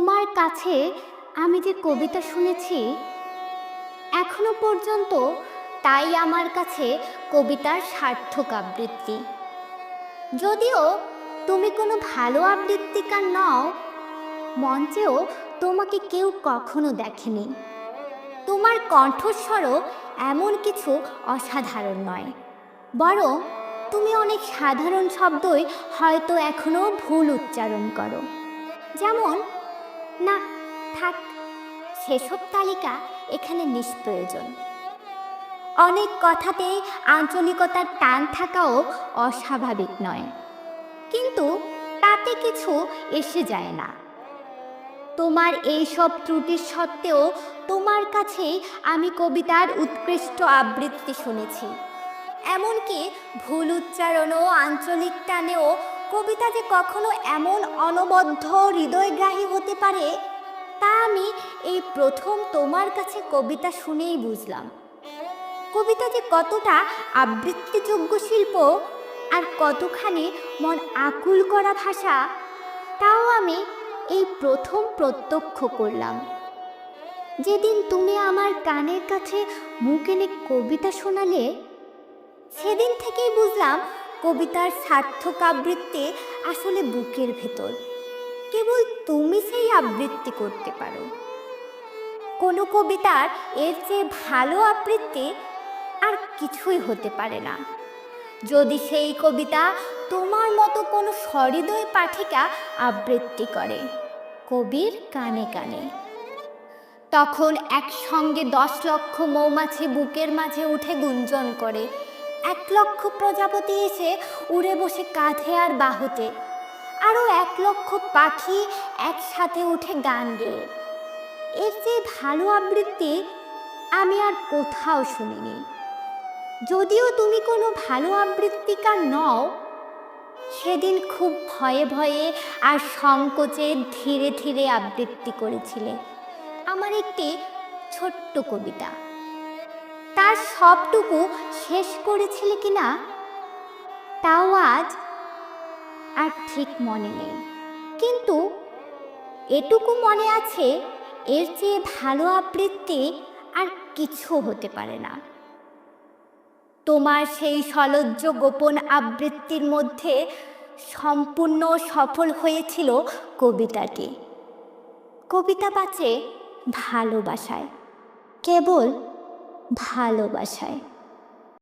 তোমার কাছে আমি যে কবিতা শুনেছি, এখনও পর্যন্ত তাই আমার কাছে কবিতার সার্থক আবৃত্তি। যদিও তুমি কোনো ভালো আবৃত্তিকার নও, মঞ্চেও তোমাকে কেউ কখনো দেখেনি। তোমার কণ্ঠস্বরও এমন কিছু অসাধারণ নয়, বরং তুমি অনেক সাধারণ শব্দই হয়তো এখনও ভুল উচ্চারণ করো। যেমন না, থাক, সেসব তালিকা এখানে নিষ্প্রয়োজন। অনেক কথাতে আঞ্চলিকতার টান থাকাও অস্বাভাবিক নয়। কিন্তু তাতে কিছু এসে যায় না। তোমার এই সব ত্রুটির সত্ত্বেও তোমার কাছেই আমি কবিতার উৎকৃষ্ট আবৃত্তি শুনেছি। এমনকি ভুল উচ্চারণ ও আঞ্চলিক টানেও কবিতা যে কখনো এমন অনবদ্য হৃদয়গ্রাহী হতে পারে, তা আমি এই প্রথম তোমার কাছে কবিতা শুনেই বুঝলাম। কবিতা যে কতটা আবৃত্তিযোগ্য শিল্প আর কতখানি মন আকুল করা ভাষা, তাও আমি এই প্রথম প্রত্যক্ষ করলাম। যেদিন তুমি আমার কানের কাছে মুখ এনে কবিতা শোনালে, সেদিন থেকেই বুঝলাম কবিতার সার্থক আবৃত্তি আসলে বুকের ভেতর। কেবল তুমি সেই আবৃত্তি করতে পারো। কোনো কবিতার এর চেয়ে ভালো আবৃত্তি আর কিছুই হতে পারে না। যদি সেই কবিতা তোমার মতো কোনো সহৃদয় পাঠিকা আবৃত্তি করে কবির কানে কানে। তখন একসঙ্গে দশ লক্ষ মৌমাছি বুকের মাঝে উঠে গুঞ্জন করে এক লক্ষ প্রজাপতি এসে উড়ে বসে কাঁধে আর বাহুতে। আরও এক লক্ষ পাখি একসাথে উঠে গান গেয়ে। এর চেয়ে ভালো আবৃত্তি আমি আর কোথাও শুনিনি। যদিও তুমি কোনো ভালো আবৃত্তিকার নও, সেদিন খুব ভয়ে ভয়ে আর সংকোচে ধীরে ধীরে আবৃত্তি করেছিলে। আমার একটি ছোট্ট কবিতা। সবটুকু শেষ করেছিলে কি না তাও আজ আর ঠিক মনে নেই। কিন্তু এটুকু মনে আছে, এর চেয়ে ভালো আবৃত্তি আর কিছু হতে পারে না। তোমার সেই সলজ্জ গোপন আবৃত্তির মধ্যে সম্পূর্ণ সফল হয়েছিল কবিতাটি। কবিতা বাঁচে ভালোবাসায়। কেবল ভালোবাসায়।